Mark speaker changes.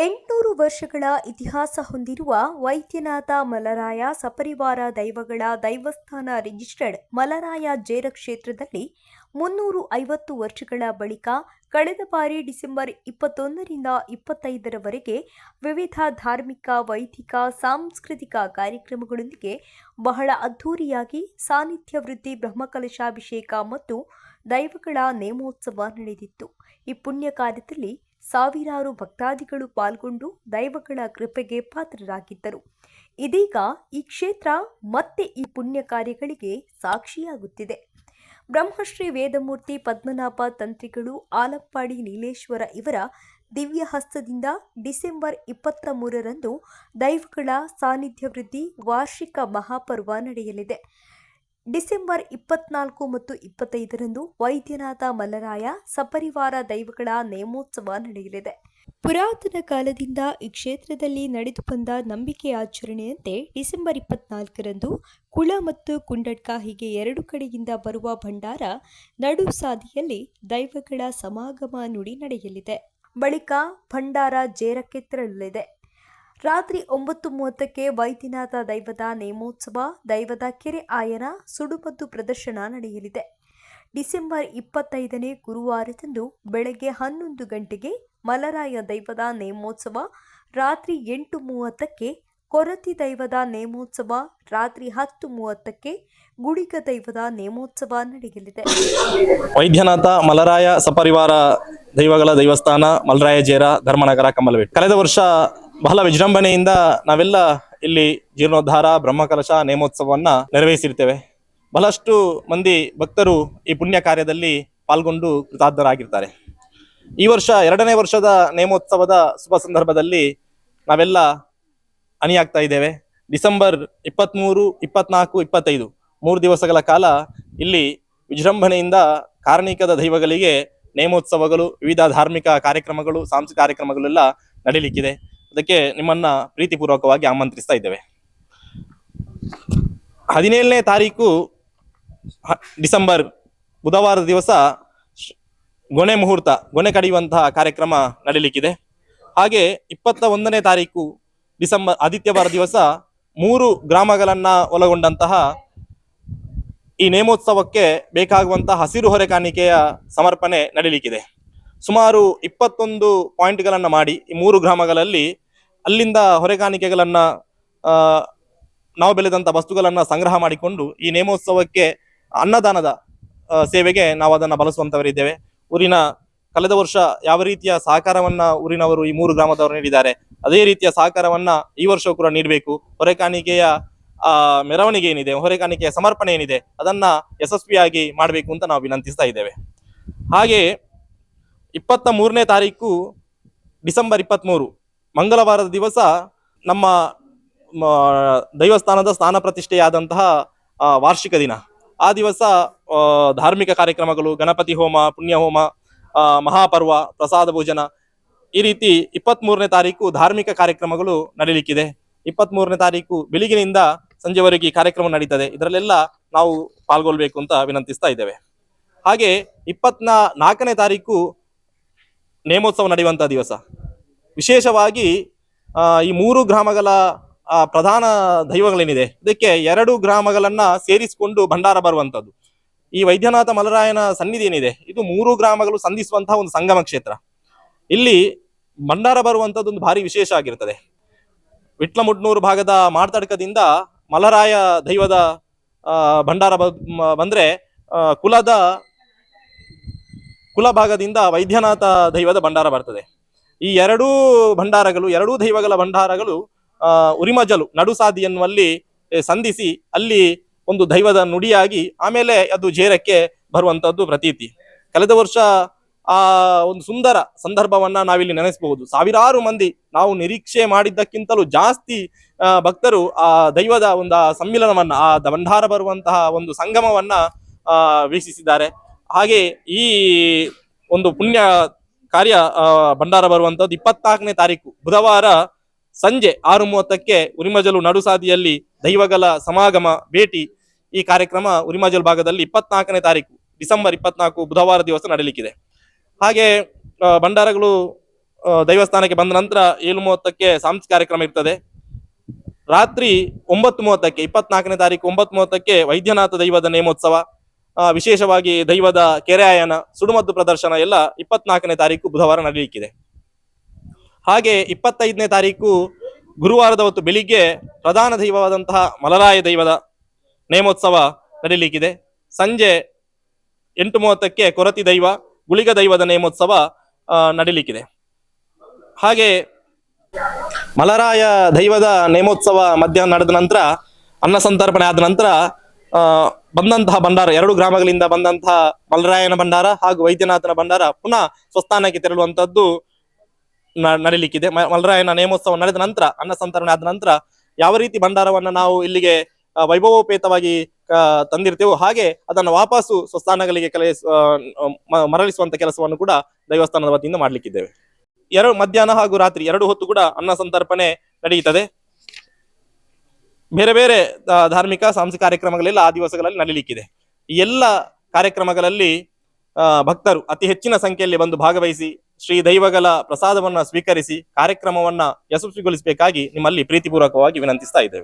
Speaker 1: ಎಂಟುನೂರು ವರ್ಷಗಳ ಇತಿಹಾಸ ಹೊಂದಿರುವ ವೈದ್ಯನಾಥ ಮಲರಾಯ ಸಪರಿವಾರ ದೈವಗಳ ದೈವಸ್ಥಾನ ರಿಜಿಸ್ಟರ್ಡ್ ಮಲರಾಯ ಜೇರ ಕ್ಷೇತ್ರದಲ್ಲಿ ಮುನ್ನೂರು ಐವತ್ತು ವರ್ಷಗಳ ಬಳಿಕ ಕಳೆದ ಬಾರಿ ಡಿಸೆಂಬರ್ ಇಪ್ಪತ್ತೊಂದರಿಂದ ಇಪ್ಪತ್ತೈದರವರೆಗೆ ವಿವಿಧ ಧಾರ್ಮಿಕ, ವೈದಿಕ, ಸಾಂಸ್ಕೃತಿಕ ಕಾರ್ಯಕ್ರಮಗಳೊಂದಿಗೆ ಬಹಳ ಅದ್ಧೂರಿಯಾಗಿ ಸಾನ್ನಿಧ್ಯ ವೃದ್ಧಿ ಬ್ರಹ್ಮಕಲಶಾಭಿಷೇಕ ಮತ್ತು ದೈವಗಳ ನೇಮೋತ್ಸವ ನಡೆದಿತ್ತು. ಈ ಪುಣ್ಯ ಕಾರ್ಯದಲ್ಲಿ ಸಾವಿರಾರು ಭಕ್ತಾದಿಗಳು ಪಾಲ್ಗೊಂಡು ದೈವಗಳ ಕೃಪೆಗೆ ಪಾತ್ರರಾಗಿದ್ದರು. ಇದೀಗ ಈ ಕ್ಷೇತ್ರ ಮತ್ತೆ ಈ ಪುಣ್ಯ ಕಾರ್ಯಗಳಿಗೆ ಸಾಕ್ಷಿಯಾಗುತ್ತಿದೆ. ಬ್ರಹ್ಮಶ್ರೀ ವೇದಮೂರ್ತಿ ಪದ್ಮನಾಭ ತಂತ್ರಿಗಳು ಆಲಪ್ಪಾಡಿ ನೀಲೇಶ್ವರ ಇವರ ದಿವ್ಯ ಹಸ್ತದಿಂದ ಡಿಸೆಂಬರ್ ಇಪ್ಪತ್ತ ಮೂರರಂದು ದೈವಗಳ ಸಾನ್ನಿಧ್ಯ ವೃದ್ಧಿ ವಾರ್ಷಿಕ ಮಹಾಪರ್ವ ನಡೆಯಲಿದೆ. ಡಿಸೆಂಬರ್ ಇಪ್ಪತ್ನಾಲ್ಕು ಮತ್ತು ಇಪ್ಪತ್ತೈದರಂದು ವೈದ್ಯನಾಥ ಮಲ್ಲರಾಯ ಸಪರಿವಾರ ದೈವಗಳ ನೇಮೋತ್ಸವ ನಡೆಯಲಿದೆ. ಪುರಾತನ ಕಾಲದಿಂದ ಈ ಕ್ಷೇತ್ರದಲ್ಲಿ ನಡೆದು ಬಂದ ನಂಬಿಕೆ ಆಚರಣೆಯಂತೆ ಡಿಸೆಂಬರ್ ಇಪ್ಪತ್ನಾಲ್ಕರಂದು ಕುಳ ಮತ್ತು ಕುಂಡಡ್ಕ ಹೀಗೆ ಎರಡು ಕಡೆಯಿಂದ ಬರುವ ಭಂಡಾರ ನಡು ಸಾದಿಯಲ್ಲಿ ದೈವಗಳ ಸಮಾಗಮ ನುಡಿ ನಡೆಯಲಿದೆ. ಬಳಿಕ ಭಂಡಾರ ಜೇರಕ್ಕೆ ತೆರಳಲಿದೆ. ರಾತ್ರಿ ಒಂಬತ್ತು ಮೂವತ್ತಕ್ಕೆ ವೈದ್ಯನಾಥ ದೈವದ ನೇಮೋತ್ಸವ, ದೈವದ ಕೆರೆ ಆಯನ ಸುಡುಮದ್ದು ಪ್ರದರ್ಶನ ನಡೆಯಲಿದೆ. ಡಿಸೆಂಬರ್ ಇಪ್ಪತ್ತೈದನೇ ಗುರುವಾರದಂದು ಬೆಳಗ್ಗೆ ಹನ್ನೊಂದು ಗಂಟೆಗೆ ಮಲರಾಯ ದೈವದ ನೇಮೋತ್ಸವ, ರಾತ್ರಿ ಎಂಟು ಮೂವತ್ತಕ್ಕೆ ಕೊರತಿ ದೈವದ ನೇಮೋತ್ಸವ, ರಾತ್ರಿ ಹತ್ತು ಮೂವತ್ತಕ್ಕೆ ಗುಡಿಗ ದೈವದ ನೇಮೋತ್ಸವ ನಡೆಯಲಿದೆ.
Speaker 2: ವೈದ್ಯನಾಥ ಮಲರಾಯ ಸಪರಿವಾರ ದೈವಗಳ ದೈವಸ್ಥಾನ ಮಲರಾಯ ಜೇರ ಧರ್ಮನಗರ, ಕಮಲವೇಟ್. ಕಳೆದ ವರ್ಷ ಬಹಳ ವಿಜೃಂಭಣೆಯಿಂದ ನಾವೆಲ್ಲ ಇಲ್ಲಿ ಜೀರ್ಣೋದ್ಧಾರ, ಬ್ರಹ್ಮಕಲಶ, ನೇಮೋತ್ಸವವನ್ನ ನೆರವೇರಿಸಿರ್ತೇವೆ. ಬಹಳಷ್ಟು ಮಂದಿ ಭಕ್ತರು ಈ ಪುಣ್ಯ ಕಾರ್ಯದಲ್ಲಿ ಪಾಲ್ಗೊಂಡು ಕೃತಾರ್ಥರಾಗಿರ್ತಾರೆ. ಈ ವರ್ಷ ಎರಡನೇ ವರ್ಷದ ನೇಮೋತ್ಸವದ ಶುಭ ಸಂದರ್ಭದಲ್ಲಿ ನಾವೆಲ್ಲ ಅಣಿಯಾಗ್ತಾ ಇದ್ದೇವೆ. ಡಿಸೆಂಬರ್ ಇಪ್ಪತ್ತ್ಮೂರು ಇಪ್ಪತ್ನಾಲ್ಕು, ಇಪ್ಪತ್ತೈದು ಮೂರು ದಿವಸಗಳ ಕಾಲ ಇಲ್ಲಿ ವಿಜೃಂಭಣೆಯಿಂದ ಕಾರಣಿಕದ ದೈವಗಳಿಗೆ ನೇಮೋತ್ಸವಗಳು, ವಿವಿಧ ಧಾರ್ಮಿಕ ಕಾರ್ಯಕ್ರಮಗಳು, ಸಾಂಸ್ಕೃತಿಕ ಕಾರ್ಯಕ್ರಮಗಳೆಲ್ಲ ನಡೀಲಿಕ್ಕಿದೆ. ಅದಕ್ಕೆ ನಿಮ್ಮನ್ನ ಪ್ರೀತಿಪೂರ್ವಕವಾಗಿ ಆಮಂತ್ರಿಸ್ತಾ ಇದ್ದೇವೆ. ಹದಿನೇಳನೇ ತಾರೀಕು ಡಿಸೆಂಬರ್ ಬುಧವಾರದ ದಿವಸ ಗೊನೆ ಮುಹೂರ್ತ, ಗೊನೆ ಕಡಿಯುವಂತಹ ಕಾರ್ಯಕ್ರಮ ನಡೀಲಿಕ್ಕಿದೆ. ಹಾಗೆ ಇಪ್ಪತ್ತ ಒಂದನೇ ತಾರೀಕು ಡಿಸೆಂಬರ್, ಆದಿತ್ಯವಾರ ದಿವಸ ಮೂರು ಗ್ರಾಮಗಳನ್ನ ಒಳಗೊಂಡಂತಹ ಈ ನೇಮೋತ್ಸವಕ್ಕೆ ಬೇಕಾಗುವಂತಹ ಹಸಿರು ಹೊರೆ ಕಾಣಿಕೆಯ ಸಮರ್ಪಣೆ ನಡೀಲಿಕ್ಕಿದೆ. ಸುಮಾರು ಇಪ್ಪತ್ತೊಂದು ಪಾಯಿಂಟ್ಗಳನ್ನು ಮಾಡಿ, ಈ ಮೂರು ಗ್ರಾಮಗಳಲ್ಲಿ ಅಲ್ಲಿಂದ ಹೊರೆಗಾಣಿಕೆಗಳನ್ನು ನಾವು ಬೆಳೆದಂಥ ವಸ್ತುಗಳನ್ನು ಸಂಗ್ರಹ ಮಾಡಿಕೊಂಡು, ಈ ನೇಮೋತ್ಸವಕ್ಕೆ ಅನ್ನದಾನದ ಸೇವೆಗೆ ನಾವು ಅದನ್ನು ಬಳಸುವಂಥವರಿದ್ದೇವೆ ಊರಿನ ಕಳೆದ ವರ್ಷ ಯಾವ ರೀತಿಯ ಸಹಕಾರವನ್ನ ಊರಿನವರು ಈ ಮೂರು ಗ್ರಾಮದವರು ನೀಡಿದ್ದಾರೆ, ಅದೇ ರೀತಿಯ ಸಹಕಾರವನ್ನ ಈ ವರ್ಷ ಕೂಡ ನೀಡಬೇಕು. ಹೊರೆಕಾಣಿಕೆಯ, ಆ, ಮೆರವಣಿಗೆ ಏನಿದೆ, ಹೊರೆಕಾಣಿಕೆಯ ಸಮರ್ಪಣೆ ಏನಿದೆ, ಅದನ್ನ ಯಶಸ್ವಿಯಾಗಿ ಮಾಡಬೇಕು ಅಂತ ನಾವು ವಿನಂತಿಸ್ತಾ ಇದ್ದೇವೆ. ಹಾಗೆ ಇಪ್ಪತ್ತ ಮೂರನೇ ತಾರೀಕು ಡಿಸೆಂಬರ್ ಇಪ್ಪತ್ತ್ಮೂರು ಮಂಗಳವಾರದ ದಿವಸ ನಮ್ಮ ದೈವಸ್ಥಾನದ ಸ್ಥಾನ ಪ್ರತಿಷ್ಠೆಯಾದಂತಹ ವಾರ್ಷಿಕ ದಿನ. ಆ ದಿವಸ ಧಾರ್ಮಿಕ ಕಾರ್ಯಕ್ರಮಗಳು, ಗಣಪತಿ ಹೋಮ, ಪುಣ್ಯ ಹೋಮ ಮಹಾಪರ್ವ, ಪ್ರಸಾದ ಭೋಜನ. ಈ ರೀತಿ ಇಪ್ಪತ್ತ್ ಮೂರನೇ ತಾರೀಕು ಧಾರ್ಮಿಕ ಕಾರ್ಯಕ್ರಮಗಳು ನಡೀಲಿಕ್ಕಿದೆ. ಇಪ್ಪತ್ತ್ ಮೂರನೇ ತಾರೀಕು ಬೆಳಿಗ್ಗಿನಿಂದ ಸಂಜೆವರೆಗೆ ಈ ಕಾರ್ಯಕ್ರಮ ನಡೀತದೆ. ಇದರಲ್ಲೆಲ್ಲ ನಾವು ಪಾಲ್ಗೊಳ್ಬೇಕು ಅಂತ ವಿನಂತಿಸ್ತಾ ಇದ್ದೇವೆ. ಹಾಗೆ ಇಪ್ಪತ್ನಾ ನಾಲ್ಕನೇ ತಾರೀಕು ನೇಮೋತ್ಸವ ನಡೆಯುವಂಥ ದಿವಸ. ವಿಶೇಷವಾಗಿ ಈ ಮೂರು ಗ್ರಾಮಗಳ ಪ್ರಧಾನ ದೈವಗಳೇನಿದೆ, ಇದಕ್ಕೆ ಎರಡು ಗ್ರಾಮಗಳನ್ನ ಸೇರಿಸಿಕೊಂಡು ಭಂಡಾರ ಬರುವಂಥದ್ದು ಈ ವೈದ್ಯನಾಥ ಮಲರಾಯನ ಸನ್ನಿಧಿ ಏನಿದೆ, ಇದು ಮೂರು ಗ್ರಾಮಗಳು ಸಂಧಿಸುವಂತಹ ಒಂದು ಸಂಗಮ ಕ್ಷೇತ್ರ. ಇಲ್ಲಿ ಭಂಡಾರ ಬರುವಂತದ್ದು ಒಂದು ಭಾರಿ ವಿಶೇಷ ಆಗಿರ್ತದೆ. ವಿಟ್ಲಮುಡ್ನೂರು ಭಾಗದ ಮಾರ್ತಡ್ಕದಿಂದ ಮಲರಾಯ ದೈವದ ಭಂಡಾರ ಬಂದ್ರೆ ಕುಲದ ಕುಲ ಭಾಗದಿಂದ ವೈದ್ಯನಾಥ ದೈವದ ಭಂಡಾರ ಬರ್ತದೆ. ಈ ಎರಡೂ ಭಂಡಾರಗಳು, ಎರಡೂ ದೈವಗಳ ಭಂಡಾರಗಳು ಉರಿಮಜಲು, ನಡುಸಾದಿ ಎನ್ನುವಲ್ಲಿ ಸಂಧಿಸಿ ಅಲ್ಲಿ ಒಂದು ದೈವದ ನುಡಿಯಾಗಿ ಆಮೇಲೆ ಅದು ಜೇರಕ್ಕೆ ಬರುವಂತದ್ದು ಪ್ರತೀತಿ. ಕಳೆದ ವರ್ಷ ಆ ಒಂದು ಸುಂದರ ಸಂದರ್ಭವನ್ನ ನಾವಿಲ್ಲಿ ನೆನೆಸಬಹುದು. ಸಾವಿರಾರು ಮಂದಿ ನಾವು ನಿರೀಕ್ಷೆ ಮಾಡಿದ್ದಕ್ಕಿಂತಲೂ ಜಾಸ್ತಿ ಭಕ್ತರು ಆ ದೈವದ ಒಂದು ಸಮ್ಮಿಲನವನ್ನ, ಆ ಭಂಡಾರ ಬರುವಂತಹ ಒಂದು ಸಂಗಮವನ್ನ ವೀಕ್ಷಿಸಿದ್ದಾರೆ. ಹಾಗೆ ಈ ಒಂದು ಪುಣ್ಯ ಕಾರ್ಯ ಭಂಡಾರ ಬರುವಂತದ್ದು ಇಪ್ಪತ್ನಾಲ್ಕನೇ ತಾರೀಕು. ಬುಧವಾರ ಸಂಜೆ ಆರು ಮೂವತ್ತಕ್ಕೆ ಉರಿಮಜಲು ನಡುಸಾದಿಯಲ್ಲಿ ದೈವಗಲ ಸಮಾಗಮ ಭೇಟಿ. ಈ ಕಾರ್ಯಕ್ರಮ ಉರಿಮಜಲು ಭಾಗದಲ್ಲಿ ಇಪ್ಪತ್ನಾಲ್ಕನೇ ತಾರೀಕು, ಡಿಸೆಂಬರ್ ಇಪ್ಪತ್ನಾಲ್ಕು ಬುಧವಾರ ದಿವಸ ನಡೀಲಿಕ್ಕಿದೆ. ಹಾಗೆ ಭಂಡಾರಗಳು ದೈವಸ್ಥಾನಕ್ಕೆ ಬಂದ ನಂತರ ಏಳು ಮೂವತ್ತಕ್ಕೆ ಸಾಂಸ್ಕೃತಿಕ ಕಾರ್ಯಕ್ರಮ ಇರ್ತದೆ. ರಾತ್ರಿ ಒಂಬತ್ತು ಮೂವತ್ತಕ್ಕೆ ಇಪ್ಪತ್ನಾಲ್ಕನೇ ತಾರೀಕು ಒಂಬತ್ತು ಮೂವತ್ತಕ್ಕೆ ವೈದ್ಯನಾಥ ದೈವದ ನೇಮೋತ್ಸವ. ವಿಶೇಷವಾಗಿ ದೈವದ ಕೆರೆಯಾಯನ, ಸುಡುಮದ್ದು ಪ್ರದರ್ಶನ ಎಲ್ಲ ಇಪ್ಪತ್ನಾಲ್ಕನೇ ತಾರೀಕು ಬುಧವಾರ ನಡೆಯಲಿಕ್ಕಿದೆ ಹಾಗೆ ಇಪ್ಪತ್ತೈದನೇ ತಾರೀಕು ಗುರುವಾರದ ಹೊತ್ತು ಬೆಳಿಗ್ಗೆ ಪ್ರಧಾನ ದೈವವಾದಂತಹ ಮಲರಾಯ ದೈವದ ನೇಮೋತ್ಸವ ನಡೆಯಲಿಕ್ಕಿದೆ ಸಂಜೆ ಎಂಟು ಮೂವತ್ತಕ್ಕೆ ಕೊರತಿ ದೈವ, ಗುಳಿಗ ದೈವದ ನೇಮೋತ್ಸವ ನಡೀಲಿಕ್ಕಿದೆ. ಹಾಗೆ ಮಲರಾಯ ದೈವದ ನೇಮೋತ್ಸವ ಮಧ್ಯಾಹ್ನ ನಡೆದ ನಂತರ, ಅನ್ನ ಸಂತರ್ಪಣೆ ಆದ ನಂತರ ಬಂದಂತಹ ಭಂಡಾರ, ಎರಡು ಗ್ರಾಮಗಳಿಂದ ಬಂದಂತಹ ಮಲರಾಯನ ಭಂಡಾರ ಹಾಗೂ ವೈದ್ಯನಾಥನ ಭಂಡಾರ ಪುನಃ ಸ್ವಸ್ಥಾನಕ್ಕೆ ತೆರಳುವಂತದ್ದು ನಡೀಲಿಕ್ಕಿದೆ. ಮಲರಾಯನ ನೇಮೋತ್ಸವ ನಡೆದ ನಂತರ, ಅನ್ನ ಸಂತರಣೆ ಆದ ನಂತರ ಯಾವ ರೀತಿ ಭಂಡಾರವನ್ನ ನಾವು ಇಲ್ಲಿಗೆ ವೈಭವೋಪೇತವಾಗಿ ತಂದಿರ್ತೇವೋ ಹಾಗೆ ಅದನ್ನು ವಾಪಸ್ಸು ಸ್ವಸ್ಥಾನಗಳಿಗೆ ಕಲಿಸ ಮರಳಿಸುವಂತ ಕೆಲಸವನ್ನು ಕೂಡ ದೈವಸ್ಥಾನದ ವತಿಯಿಂದ ಮಾಡ್ಲಿಕ್ಕಿದ್ದೇವೆ. ಎರಡು, ಮಧ್ಯಾಹ್ನ ಹಾಗೂ ರಾತ್ರಿ ಎರಡು ಹೊತ್ತು ಕೂಡ ಅನ್ನ ಸಂತರ್ಪಣೆ ನಡೆಯುತ್ತದೆ. ಬೇರೆ ಬೇರೆ ಧಾರ್ಮಿಕ, ಸಾಂಸ್ಕೃತಿಕ ಕಾರ್ಯಕ್ರಮಗಳೆಲ್ಲ, ಆ ದಿವಸಗಳಲ್ಲಿ ನಡೀಲಿಕ್ಕಿದೆ. ಎಲ್ಲ ಕಾರ್ಯಕ್ರಮಗಳಲ್ಲಿ ಭಕ್ತರು ಅತಿ ಹೆಚ್ಚಿನ ಸಂಖ್ಯೆಯಲ್ಲಿ ಬಂದು ಭಾಗವಹಿಸಿ, ಶ್ರೀ ದೈವಗಳ ಪ್ರಸಾದವನ್ನ ಸ್ವೀಕರಿಸಿ, ಕಾರ್ಯಕ್ರಮವನ್ನ ಯಶಸ್ವಿಗೊಳಿಸಬೇಕಾಗಿ ನಿಮ್ಮಲ್ಲಿ ಪ್ರೀತಿಪೂರ್ವಕವಾಗಿ ವಿನಂತಿಸ್ತಾ ಇದ್ದೇವೆ.